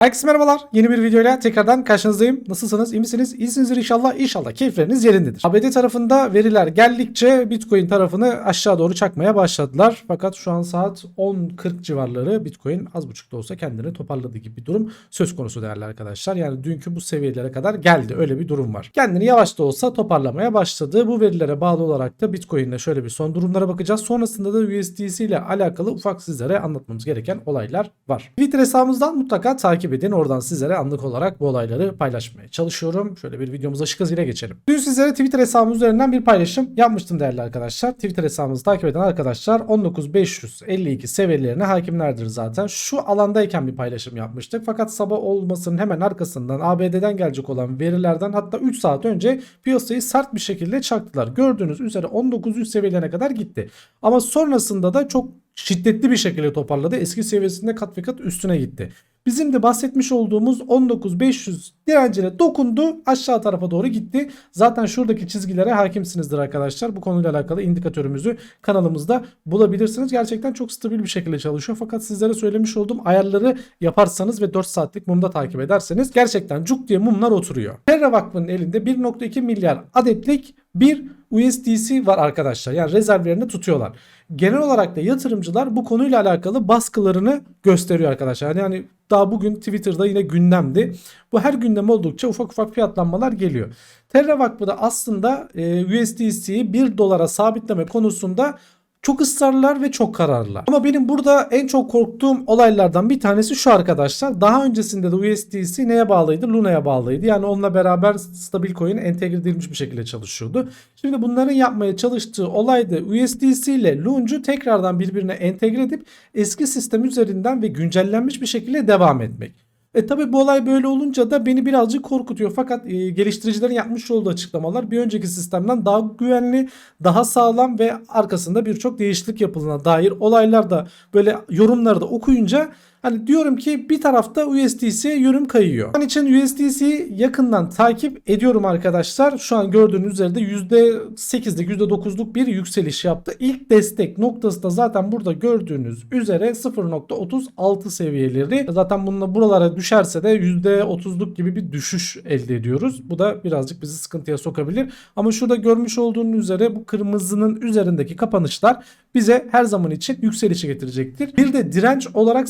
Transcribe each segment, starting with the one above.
Herkese merhabalar. Yeni bir videoyla tekrardan karşınızdayım. Nasılsınız? İyi misiniz? İyisinizdir inşallah. İnşallah keyifleriniz yerindedir. ABD tarafında veriler geldikçe Bitcoin tarafını aşağı doğru çakmaya başladılar. Fakat şu an saat 10.40 civarları Bitcoin az buçuk da olsa kendini toparladığı gibi bir durum söz konusu değerli arkadaşlar. Yani dünkü bu seviyelere kadar geldi. Öyle bir durum var. Kendini yavaş da olsa toparlamaya başladı. Bu verilere bağlı olarak da Bitcoin'le şöyle bir son durumlara bakacağız. Sonrasında da USDC ile alakalı ufak sizlere anlatmamız gereken olaylar var. Twitter hesabımızdan mutlaka takip edin. Oradan sizlere anlık olarak bu olayları paylaşmaya çalışıyorum. Şöyle bir videomuza ışık hızıyla geçelim. Dün sizlere Twitter hesabım üzerinden bir paylaşım yapmıştım değerli arkadaşlar. Twitter hesabımızı takip eden arkadaşlar 19552 seviyelerine hakimlerdir zaten. Şu alandayken bir paylaşım yapmıştık. Fakat sabah olmasının hemen arkasından ABD'den gelecek olan verilerden hatta 3 saat önce piyasayı sert bir şekilde çaktılar. Gördüğünüz üzere 19100 seviyelerine kadar gitti. Ama sonrasında da çok şiddetli bir şekilde toparladı. Eski seviyesinde kat ve kat üstüne gitti. Bizim de bahsetmiş olduğumuz 19500 direncine dokundu. Aşağı tarafa doğru gitti. Zaten şuradaki çizgilere hakimsinizdir arkadaşlar. Bu konuyla alakalı indikatörümüzü kanalımızda bulabilirsiniz. Gerçekten çok stabil bir şekilde çalışıyor. Fakat sizlere söylemiş olduğum ayarları yaparsanız ve 4 saatlik mumda takip ederseniz gerçekten cuk diye mumlar oturuyor. Terra Vakfı'nın elinde 1.2 milyar adetlik bir USDC var arkadaşlar. Yani rezervlerini tutuyorlar. Genel olarak da yatırımcılar bu konuyla alakalı baskılarını gösteriyor arkadaşlar. Yani daha bugün Twitter'da yine gündemdi. Bu her gündem oldukça ufak ufak fiyatlanmalar geliyor. Terra Vakfı da aslında e, USDC'yi 1 dolara sabitleme konusunda çok ısrarlılar ve çok kararlılar. Ama benim burada en çok korktuğum olaylardan bir tanesi şu arkadaşlar. Daha öncesinde de USDC neye bağlıydı? Luna'ya bağlıydı. Yani onunla beraber stabil coin entegre edilmiş bir şekilde çalışıyordu. Şimdi bunların yapmaya çalıştığı olay da USDC ile Luna'yu tekrardan birbirine entegre edip eski sistem üzerinden ve güncellenmiş bir şekilde devam etmek. E tabi bu olay böyle olunca da beni birazcık korkutuyor. Fakat e, geliştiricilerin yapmış olduğu açıklamalar bir önceki sistemden daha güvenli, daha sağlam ve arkasında birçok değişiklik yapıldığına dair olaylar da böyle yorumları da okuyunca Hani diyorum ki bir tarafta USDC'ye yönüm kayıyor. Onun için USDC'yi yakından takip ediyorum arkadaşlar. Şu an gördüğünüz üzere %8'lik %9'luk bir yükseliş yaptı. İlk destek noktası da zaten burada gördüğünüz üzere 0.36 seviyeleri. Zaten bununla buralara düşerse de %30'luk gibi bir düşüş elde ediyoruz. Bu da birazcık bizi sıkıntıya sokabilir. Ama şurada görmüş olduğunuz üzere bu kırmızının üzerindeki kapanışlar bize her zaman için yükselişi getirecektir. Bir de direnç olarak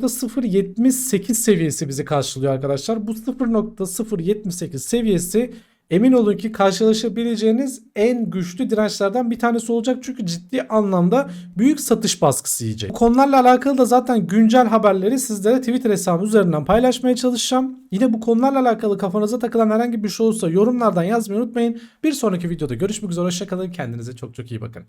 0.078 seviyesi bizi karşılıyor arkadaşlar. Bu 0.078 seviyesi emin olun ki karşılaşabileceğiniz en güçlü dirençlerden bir tanesi olacak. Çünkü ciddi anlamda büyük satış baskısı yiyecek. Bu konularla alakalı da zaten güncel haberleri sizlere Twitter hesabı üzerinden paylaşmaya çalışacağım. Yine bu konularla alakalı kafanıza takılan herhangi bir şey olursa yorumlardan yazmayı unutmayın. Bir sonraki videoda görüşmek üzere. Hoşçakalın. Kendinize çok çok iyi bakın.